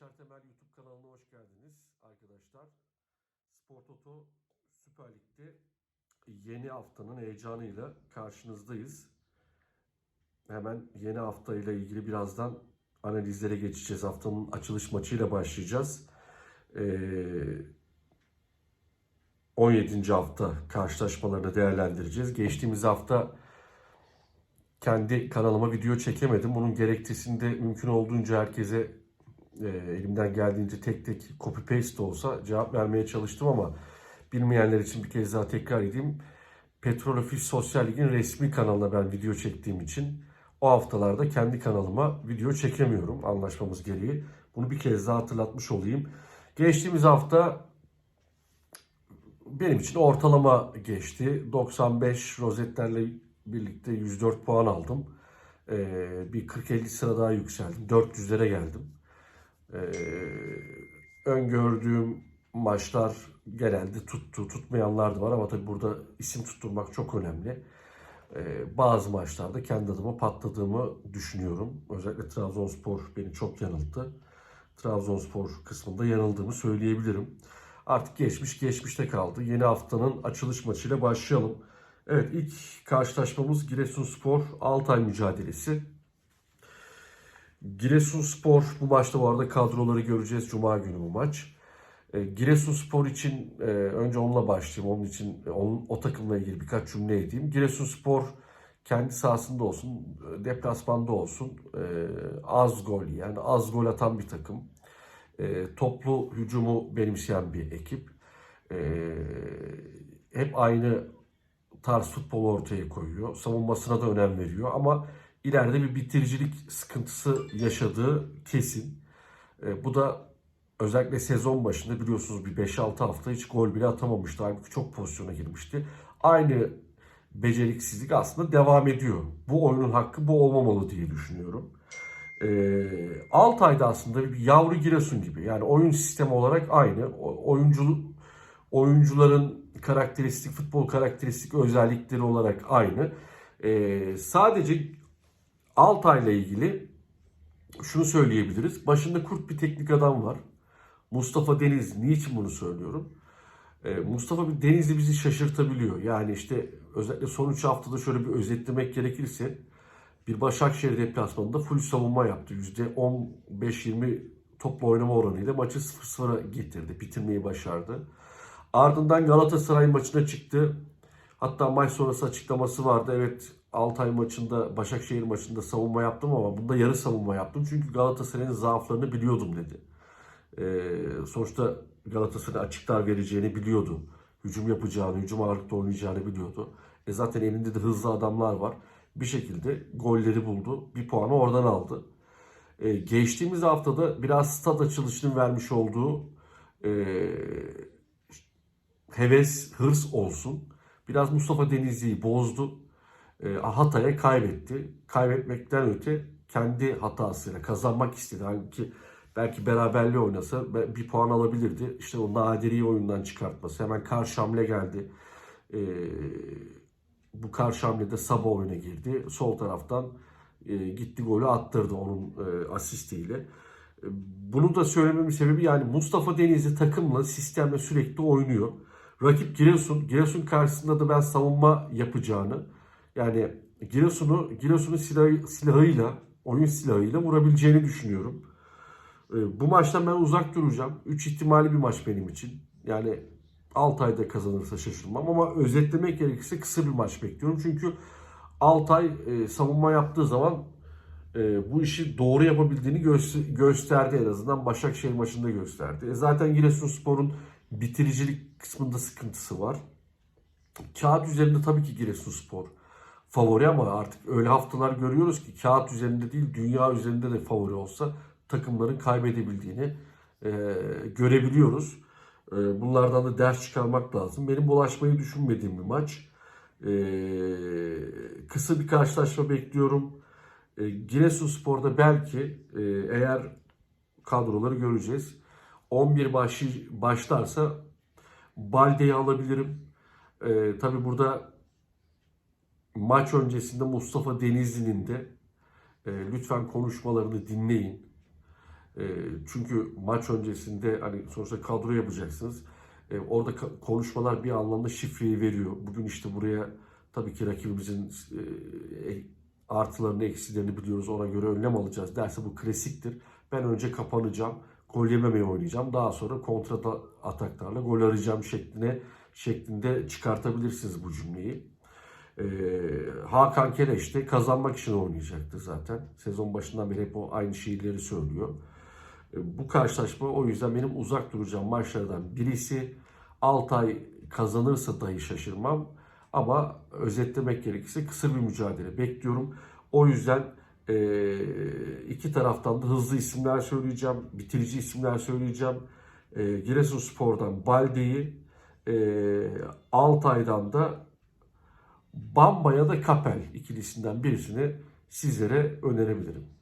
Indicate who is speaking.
Speaker 1: Yaşar Temel YouTube kanalına hoş geldiniz arkadaşlar. Spor Toto Süper Lig'de yeni haftanın heyecanıyla karşınızdayız. Hemen yeni hafta ile ilgili birazdan analizlere geçeceğiz. Haftanın açılış maçıyla başlayacağız. Ee, 17. hafta karşılaşmalarını değerlendireceğiz. Geçtiğimiz hafta kendi kanalıma video çekemedim. Bunun gerekçesini de mümkün olduğunca herkese e, elimden geldiğince tek tek copy paste olsa cevap vermeye çalıştım ama bilmeyenler için bir kez daha tekrar edeyim. Petrol Ofis Sosyal Lig'in resmi kanalına ben video çektiğim için o haftalarda kendi kanalıma video çekemiyorum anlaşmamız gereği. Bunu bir kez daha hatırlatmış olayım. Geçtiğimiz hafta benim için ortalama geçti. 95 rozetlerle birlikte 104 puan aldım. Ee, bir 40-50 sıra daha yükseldim. 400'lere geldim. Ee, öngördüğüm maçlar genelde tuttu. Tutmayanlar da var ama tabii burada isim tutturmak çok önemli. Ee, bazı maçlarda kendi adıma patladığımı düşünüyorum. Özellikle Trabzonspor beni çok yanılttı. Trabzonspor kısmında yanıldığımı söyleyebilirim. Artık geçmiş geçmişte kaldı. Yeni haftanın açılış maçıyla başlayalım. Evet ilk karşılaşmamız Giresunspor Altay mücadelesi. Giresunspor bu maçta bu arada kadroları göreceğiz. Cuma günü bu maç. E, Giresunspor için e, önce onunla başlayayım. Onun için e, onun, o takımla ilgili birkaç cümle edeyim. Giresunspor kendi sahasında olsun, e, deplasmanda olsun e, az gol yani az gol atan bir takım. E, toplu hücumu benimseyen bir ekip. E, hep aynı tarz futbol ortaya koyuyor. Savunmasına da önem veriyor ama ileride bir bitiricilik sıkıntısı yaşadığı kesin. E, bu da özellikle sezon başında biliyorsunuz bir 5-6 hafta hiç gol bile atamamıştı. Halbuki çok pozisyona girmişti. Aynı beceriksizlik aslında devam ediyor. Bu oyunun hakkı bu olmamalı diye düşünüyorum. E, Altay'da aslında bir yavru Giresun gibi. Yani oyun sistemi olarak aynı. O- Oyuncu oyuncuların karakteristik, futbol karakteristik özellikleri olarak aynı. Ee, sadece Altay'la ilgili şunu söyleyebiliriz. Başında kurt bir teknik adam var. Mustafa Deniz. Niçin bunu söylüyorum? Ee, Mustafa Denizli bizi şaşırtabiliyor. Yani işte özellikle son 3 haftada şöyle bir özetlemek gerekirse bir Başakşehir deplasmanında full savunma yaptı. %15-20 topla oynama oranıyla maçı 0-0'a getirdi. Bitirmeyi başardı. Ardından Galatasaray maçına çıktı. Hatta maç sonrası açıklaması vardı. Evet Altay maçında, Başakşehir maçında savunma yaptım ama bunda yarı savunma yaptım. Çünkü Galatasaray'ın zaaflarını biliyordum dedi. Ee, sonuçta Galatasaray açıklar vereceğini biliyordu. Hücum yapacağını, hücum ağırlıkta oynayacağını biliyordu. E zaten elinde de hızlı adamlar var. Bir şekilde golleri buldu. Bir puanı oradan aldı. Ee, geçtiğimiz haftada biraz stat açılışının vermiş olduğu e, heves, hırs olsun. Biraz Mustafa Denizli'yi bozdu. E, Hatay'a kaybetti. Kaybetmekten öte kendi hatasıyla kazanmak istedi. Halbuki belki beraberliği oynasa bir puan alabilirdi. İşte o Nadiri'yi oyundan çıkartması. Hemen karşı hamle geldi. E, bu karşı hamlede Saba oyuna girdi. Sol taraftan e, gitti golü attırdı onun e, asistiyle. E, Bunu da söylememin sebebi yani Mustafa Denizli takımla sistemle sürekli oynuyor. Rakip Giresun. Giresun karşısında da ben savunma yapacağını yani Giresun'u Giresun'un silahı, silahıyla oyun silahıyla vurabileceğini düşünüyorum. E, Bu maçtan ben uzak duracağım. 3 ihtimali bir maç benim için. Yani Altay'da kazanırsa şaşırmam ama özetlemek gerekirse kısa bir maç bekliyorum. Çünkü Altay e, savunma yaptığı zaman e, bu işi doğru yapabildiğini göster- gösterdi en azından Başakşehir maçında gösterdi. E, zaten Giresunspor'un bitiricilik kısmında sıkıntısı var. Kağıt üzerinde tabii ki Giresunspor favori ama artık öyle haftalar görüyoruz ki kağıt üzerinde değil dünya üzerinde de favori olsa takımların kaybedebildiğini e, görebiliyoruz. E, bunlardan da ders çıkarmak lazım. Benim bulaşmayı düşünmediğim bir maç. E, kısa bir karşılaşma bekliyorum. E, Giresunspor'da belki e, eğer kadroları göreceğiz. 11 başı, başlarsa Balde'yi alabilirim. E, tabii burada maç öncesinde Mustafa Denizli'nin de e, lütfen konuşmalarını dinleyin. E, çünkü maç öncesinde hani sonuçta kadro yapacaksınız. E, orada konuşmalar bir anlamda şifreyi veriyor. Bugün işte buraya tabii ki rakibimizin e, artılarını eksilerini biliyoruz. Ona göre önlem alacağız derse bu klasiktir. Ben önce kapanacağım. Gol yememeye oynayacağım. Daha sonra kontra ataklarla gol arayacağım şekline şeklinde çıkartabilirsiniz bu cümleyi. Ee, Hakan Kereş de kazanmak için oynayacaktı zaten. Sezon başından beri hep o aynı şeyleri söylüyor. Ee, bu karşılaşma o yüzden benim uzak duracağım maçlardan birisi. Altay kazanırsa dahi şaşırmam. Ama özetlemek gerekirse kısır bir mücadele bekliyorum. O yüzden e, iki taraftan da hızlı isimler söyleyeceğim. Bitirici isimler söyleyeceğim. E, Giresunspor'dan Balde'yi, e, Altay'dan da Bamba ya da Kapel ikilisinden birisini sizlere önerebilirim.